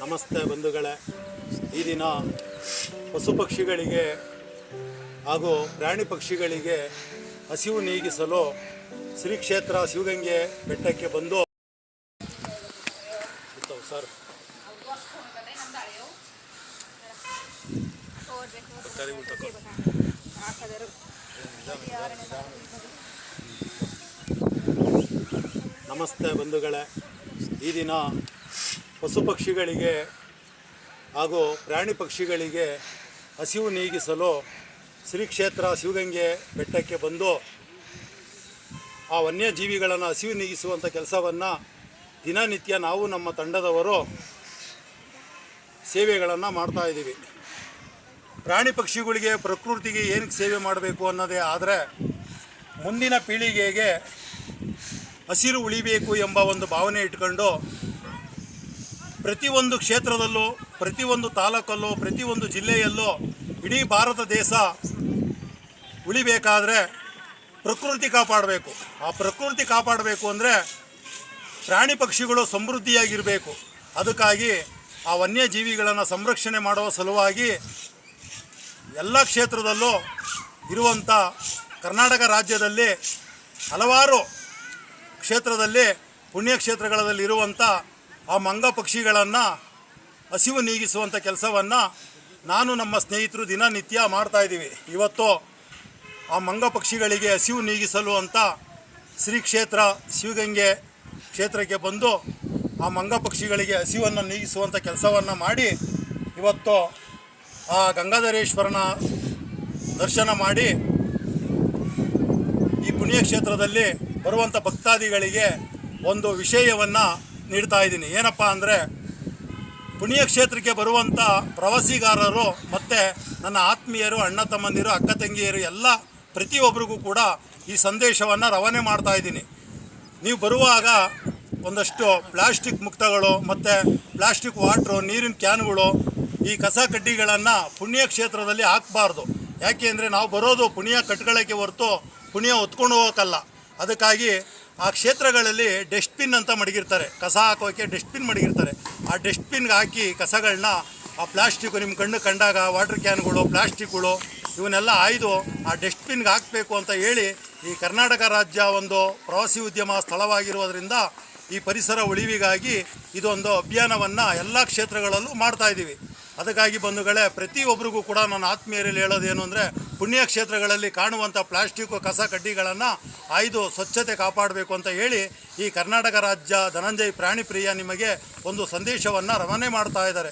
ನಮಸ್ತೆ ಬಂಧುಗಳೇ. ಈ ದಿನ ಪಶು ಪಕ್ಷಿಗಳಿಗೆ ಹಾಗೂ ಪ್ರಾಣಿ ಪಕ್ಷಿಗಳಿಗೆ ಹಸಿವು ನೀಗಿಸಲು ಶ್ರೀ ಕ್ಷೇತ್ರ ಶಿವಗಂಗೆ ಬೆಟ್ಟಕ್ಕೆ ಬಂದು ಸರ್. ನಮಸ್ತೆ ಬಂಧುಗಳೇ. ಈ ದಿನ ಪಶು ಪಕ್ಷಿಗಳಿಗೆ ಹಾಗೂ ಪ್ರಾಣಿ ಪಕ್ಷಿಗಳಿಗೆ ಹಸಿವು ನೀಗಿಸಲು ಶ್ರೀ ಕ್ಷೇತ್ರ ಶಿವಗಂಗೆ ಬೆಟ್ಟಕ್ಕೆ ಬಂದು ಆ ವನ್ಯಜೀವಿಗಳನ್ನು ಹಸಿವು ನೀಗಿಸುವಂಥ ಕೆಲಸವನ್ನು ದಿನನಿತ್ಯ ನಾವು ನಮ್ಮ ತಂಡದವರು ಸೇವೆಗಳನ್ನು ಮಾಡ್ತಾ ಇದ್ದೀವಿ. ಪ್ರಾಣಿ ಪಕ್ಷಿಗಳಿಗೆ ಪ್ರಕೃತಿಗೆ ಏನಕ್ಕೆ ಸೇವೆ ಮಾಡಬೇಕು ಅನ್ನೋದೇ ಆದರೆ ಮುಂದಿನ ಪೀಳಿಗೆಗೆ ಹಸಿರು ಉಳಿಬೇಕು ಎಂಬ ಒಂದು ಭಾವನೆ ಇಟ್ಕೊಂಡು ಪ್ರತಿಯೊಂದು ಕ್ಷೇತ್ರದಲ್ಲೂ, ಪ್ರತಿಯೊಂದು ತಾಲೂಕಲ್ಲೂ, ಪ್ರತಿಯೊಂದು ಜಿಲ್ಲೆಯಲ್ಲೂ ಇಡೀ ಭಾರತ ದೇಶ ಉಳಿಬೇಕಾದ್ರೆ ಪ್ರಕೃತಿ ಕಾಪಾಡಬೇಕು. ಆ ಪ್ರಕೃತಿ ಕಾಪಾಡಬೇಕು ಅಂದರೆ ಪ್ರಾಣಿ ಪಕ್ಷಿಗಳು ಸಮೃದ್ಧಿಯಾಗಿರಬೇಕು. ಅದಕ್ಕಾಗಿ ಆ ವನ್ಯಜೀವಿಗಳನ್ನು ಸಂರಕ್ಷಣೆ ಮಾಡುವ ಸಲುವಾಗಿ ಎಲ್ಲ ಕ್ಷೇತ್ರದಲ್ಲೂ ಇರುವಂಥ ಕರ್ನಾಟಕ ರಾಜ್ಯದಲ್ಲಿ ಹಲವಾರು ಕ್ಷೇತ್ರದಲ್ಲಿ ಪುಣ್ಯಕ್ಷೇತ್ರಗಳಲ್ಲಿ ಇರುವಂಥ ಆ ಮಂಗ ಪಕ್ಷಿಗಳನ್ನು ಹಸಿವು ನೀಗಿಸುವಂಥ ಕೆಲಸವನ್ನು ನಾನು ನಮ್ಮ ಸ್ನೇಹಿತರು ದಿನನಿತ್ಯ ಮಾಡ್ತಾಯಿದ್ದೀವಿ ಇವತ್ತು ಆ ಮಂಗ ಪಕ್ಷಿಗಳಿಗೆ ಹಸಿವು ನೀಗಿಸಲು ಅಂತ ಶ್ರೀ ಕ್ಷೇತ್ರ ಶಿವಗಂಗೆ ಕ್ಷೇತ್ರಕ್ಕೆ ಬಂದು ಆ ಮಂಗ ಪಕ್ಷಿಗಳಿಗೆ ಹಸಿವನ್ನು ನೀಗಿಸುವಂಥ ಕೆಲಸವನ್ನು ಮಾಡಿ ಇವತ್ತು ಆ ಗಂಗಾಧರೇಶ್ವರನ ದರ್ಶನ ಮಾಡಿ ಈ ಪುಣ್ಯಕ್ಷೇತ್ರದಲ್ಲಿ ಬರುವಂಥ ಭಕ್ತಾದಿಗಳಿಗೆ ಒಂದು ವಿಷಯವನ್ನು ನೀಡ್ತಾ ಇದ್ದೀನಿ. ಏನಪ್ಪ ಅಂದರೆ ಪುಣ್ಯಕ್ಷೇತ್ರಕ್ಕೆ ಬರುವಂಥ ಪ್ರವಾಸಿಗಾರರು ಮತ್ತು ನನ್ನ ಆತ್ಮೀಯರು, ಅಣ್ಣ ತಮ್ಮಂದಿರು, ಅಕ್ಕ ತಂಗಿಯರು, ಎಲ್ಲ ಪ್ರತಿಯೊಬ್ಬರಿಗೂ ಕೂಡ ಈ ಸಂದೇಶವನ್ನು ರವಾನೆ ಮಾಡ್ತಾ ಇದ್ದೀನಿ. ನೀವು ಬರುವಾಗ ಒಂದಷ್ಟು ಪ್ಲಾಸ್ಟಿಕ್ ಮುಕ್ತಗಳು ಮತ್ತು ಪ್ಲಾಸ್ಟಿಕ್ ವಾಟ್ರು, ನೀರಿನ ಕ್ಯಾನ್ಗಳು, ಈ ಕಸ ಕಡ್ಡಿಗಳನ್ನು ಪುಣ್ಯಕ್ಷೇತ್ರದಲ್ಲಿ ಹಾಕಬಾರ್ದು. ಯಾಕೆ ಅಂದರೆ ನಾವು ಬರೋದು ಪುಣ್ಯ ಕಟ್ಕೊಳ್ಳೋಕ್ಕೆ ಹೊರತು ಪುಣ್ಯ ಹೊತ್ಕೊಂಡು ಹೋಗೋಕ್ಕಲ್ಲ. ಅದಕ್ಕಾಗಿ ಆ ಕ್ಷೇತ್ರಗಳಲ್ಲಿ ಡಸ್ಟ್ಬಿನ್ ಅಂತ ಮಡಗಿರ್ತಾರೆ. ಕಸ ಹಾಕೋಕ್ಕೆ ಡಸ್ಟ್ಬಿನ್ ಮಡಗಿರ್ತಾರೆ. ಆ ಡಸ್ಟ್ಬಿನ್ಗೆ ಹಾಕಿ ಕಸಗಳನ್ನ ಆ ಪ್ಲಾಸ್ಟಿಕ್ಕು ನಿಮ್ಮ ಕಣ್ಣು ಕಂಡಾಗ, ವಾಟರ್ ಕ್ಯಾನ್ಗಳು, ಪ್ಲಾಸ್ಟಿಕ್ಗಳು, ಇವನ್ನೆಲ್ಲ ಆಯ್ದು ಆ ಡಸ್ಟ್ಬಿನ್ಗೆ ಹಾಕಬೇಕು ಅಂತ ಹೇಳಿ ಈ ಕರ್ನಾಟಕ ರಾಜ್ಯ ಒಂದು ಪ್ರವಾಸಿ ಉದ್ಯಮ ಸ್ಥಳವಾಗಿರುವುದರಿಂದ ಈ ಪರಿಸರ ಉಳಿವಿಗಾಗಿ ಇದೊಂದು ಅಭಿಯಾನವನ್ನು ಎಲ್ಲ ಕ್ಷೇತ್ರಗಳಲ್ಲೂ ಮಾಡ್ತಾ ಇದ್ದೀವಿ. ಅದಕ್ಕಾಗಿ ಬಂಧುಗಳೇ ಪ್ರತಿಯೊಬ್ಬರಿಗೂ ಕೂಡ ನನ್ನ ಆತ್ಮೀಯರಲ್ಲಿ ಹೇಳೋದೇನು ಅಂದರೆ ಪುಣ್ಯಕ್ಷೇತ್ರಗಳಲ್ಲಿ ಕಾಣುವಂಥ ಪ್ಲಾಸ್ಟಿಕ್ಕು ಕಸ ಕಡ್ಡಿಗಳನ್ನು ಆಯ್ದು ಸ್ವಚ್ಛತೆ ಕಾಪಾಡಬೇಕು ಅಂತ ಹೇಳಿ ಈ ಕರ್ನಾಟಕ ರಾಜ್ಯ ಧನಂಜಯ್ ಪ್ರಾಣಿ ಪ್ರಿಯ ನಿಮಗೆ ಒಂದು ಸಂದೇಶವನ್ನು ರವಾನೆ ಮಾಡ್ತಾ ಇದ್ದಾರೆ.